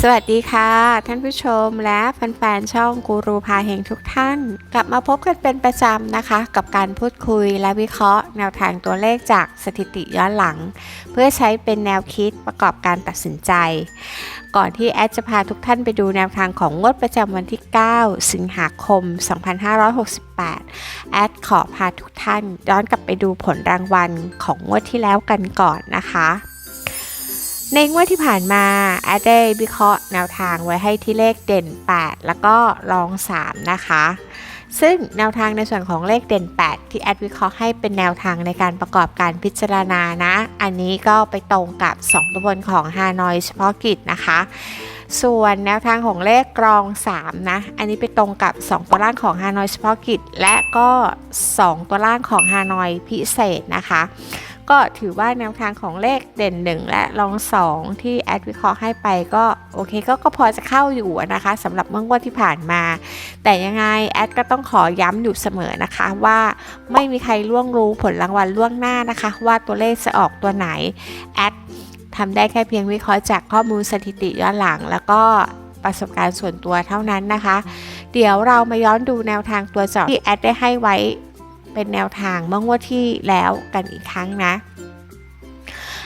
สวัสดีค่ะ ท่านผู้ชมและแฟนๆช่องกูรูพาเฮงทุกท่าน กลับมาพบกันเป็นประจำนะคะ กับการพูดคุยและวิเคราะห์ แนวทางตัวเลขจากสถิติย้อนหลัง เพื่อใช้เป็นแนวคิดประกอบการตัดสินใจ ก่อนที่แอดจะพาทุกท่านไปดูแนวทางของงวดประจำวันที่ 9 สิงหาคม 2568 แอดขอพาทุกท่านย้อนกลับไปดูผลรางวัลของงวดที่แล้วกันก่อนนะคะ ในงวดที่ผ่านมาแอดได้วิเคราะห์แนวทางไว้ให้ที่เลขเด่น 8 แล้วก็รอง 3 นะคะ ซึ่งแนวทางในส่วนของเลขเด่น 8 ที่แอดวิเคราะห์ให้เป็นแนวทางในการประกอบการพิจารณานะ อันนี้ก็ไปตรงกับ 2ตัวบนของฮานอยเฉพาะกิจนะคะส่วนแนวทางของเลขกรอง 3 นะ อันนี้ไปตรงกับ 2 ตัวล่างของฮานอยเฉพาะกิจ และก็ 2 ตัวล่างของฮานอยพิเศษนะคะ ก็ถือว่าแนวทางของเลขเด่น 1 และรอง 2 ที่แอดวิเคราะห์ให้ไปก็โอเคก็ก็พอจะเข้าอยู่นะคะสำหรับเมื่องวดที่ผ่านมา แต่ยังไงแอดก็ต้องขอย้ำอยู่เสมอนะคะว่าไม่มีใครล่วงรู้ผลรางวัลล่วงหน้านะคะ ว่าตัวเลขจะออกตัวไหนแอดทำได้แค่เพียงวิเคราะห์จากข้อมูลสถิติย้อนหลัง แล้วก็ประสบการณ์ส่วนตัวเท่านั้นนะคะ เดี๋ยวเรามาย้อนดูแนวทางตัวเจาะที่แอดได้ให้ไว้ เป็นแนวทางเมื่องวดที่แล้วกันอีกครั้งนะ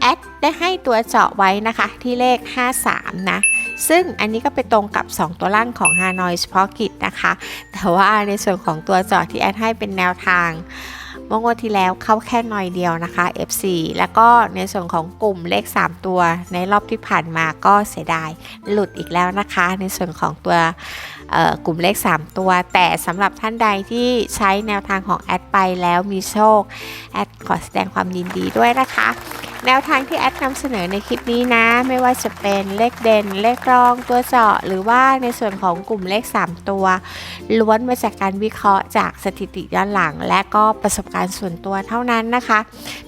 แอดได้ให้ตัวเจาะไว้นะคะที่เลข 53 นะ ซึ่งอันนี้ก็ไปตรงกับ 2 ตัวล่างของฮานอยเฉพาะกิจนะคะ แต่ว่าในส่วนของตัวเจาะที่แอดให้เป็นแนวทาง เมื่องวดที่แล้วเข้าแค่หน่อยเดียวนะคะ F4 แล้วก็ในส่วนของกลุ่มเลข 3 ตัว ในรอบที่ผ่านมาก็เสียดายหลุดอีกแล้วนะคะ ในส่วนของตัวกลุ่มเลข 3 ตัว แต่สำหรับท่านใดที่ใช้แนวทางของแอดไปแล้วมีโชค แอดขอแสดงความยินดีด้วยนะคะ แนวทางที่แอดนำเสนอในคลิปนี้นะ ไม่ว่าจะเป็นเลขเด่น เลขรองตัวเจาะ หรือว่าในส่วนของกลุ่มเลข 3 ตัว ล้วนมาจากการวิเคราะห์จากสถิติย้อนหลัง และก็ประสบการณ์ส่วนตัวเท่านั้นนะคะ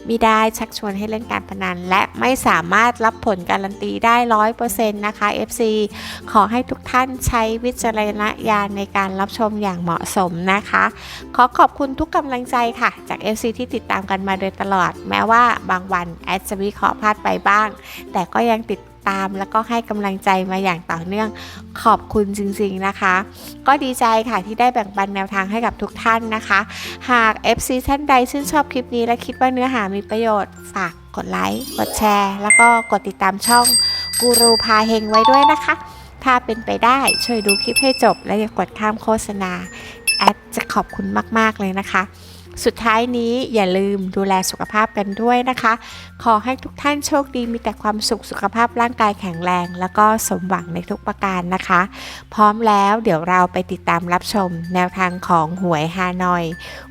มิได้ชักชวนให้เล่นการพนัน และไม่สามารถรับผลการันตีได้ร้อยเปอร์เซ็นต์นะคะ FC ขอให้ทุกท่านใช้วิจารณญาณในการรับชมอย่างเหมาะสมนะคะ ขอขอบคุณทุกกำลังใจค่ะ จาก FC ที่ติดตามกันมาโดยตลอด แม้ว่าบางวันแอดจะวิเคราะห์พลาดไปบ้าง แต่ก็ยังติดตามแล้วก็ให้กำลังใจมาอย่างต่อเนื่องขอบคุณจริงๆนะคะ ก็ดีใจค่ะที่ได้แบ่งปันแนวทางให้กับทุกท่านนะคะ หาก FC ท่านใดชื่นชอบคลิปนี้และคิดว่าเนื้อหามีประโยชน์ฝากกดไลค์ กดแชร์ แล้วก็กดติดตามช่องกูรูพาเฮงไว้ด้วยนะคะ ถ้าเป็นไปได้ช่วยดูคลิปให้จบ และอย่ากดข้ามโฆษณาแอดจะขอบคุณมากๆเลยนะคะ สุดท้ายนี้อย่าลืมดูแลสุขภาพกันด้วยนะคะ ขอให้ทุกท่านโชคดีมีแต่ความสุขสุขภาพร่างกายแข็งแรง แล้วก็สมหวังในทุกประการนะคะ พร้อมแล้วเดี๋ยวเราไปติดตามรับชมแนวทางของหวยฮานอย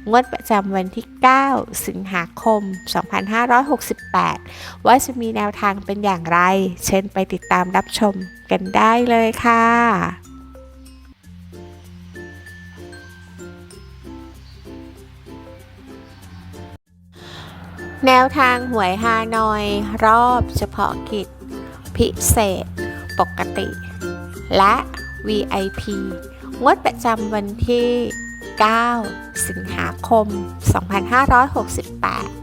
งวดประจำวันที่ 9 สิงหาคม 2568 ว่าจะมีแนวทางเป็นอย่างไร เชิญไปติดตามรับชมกันได้เลยค่ะ แนวทางหวยฮานอย รอบเฉพาะกิจ พิเศษ ปกติ และ VIP งวดประจำวันที่ 9 สิงหาคม 2568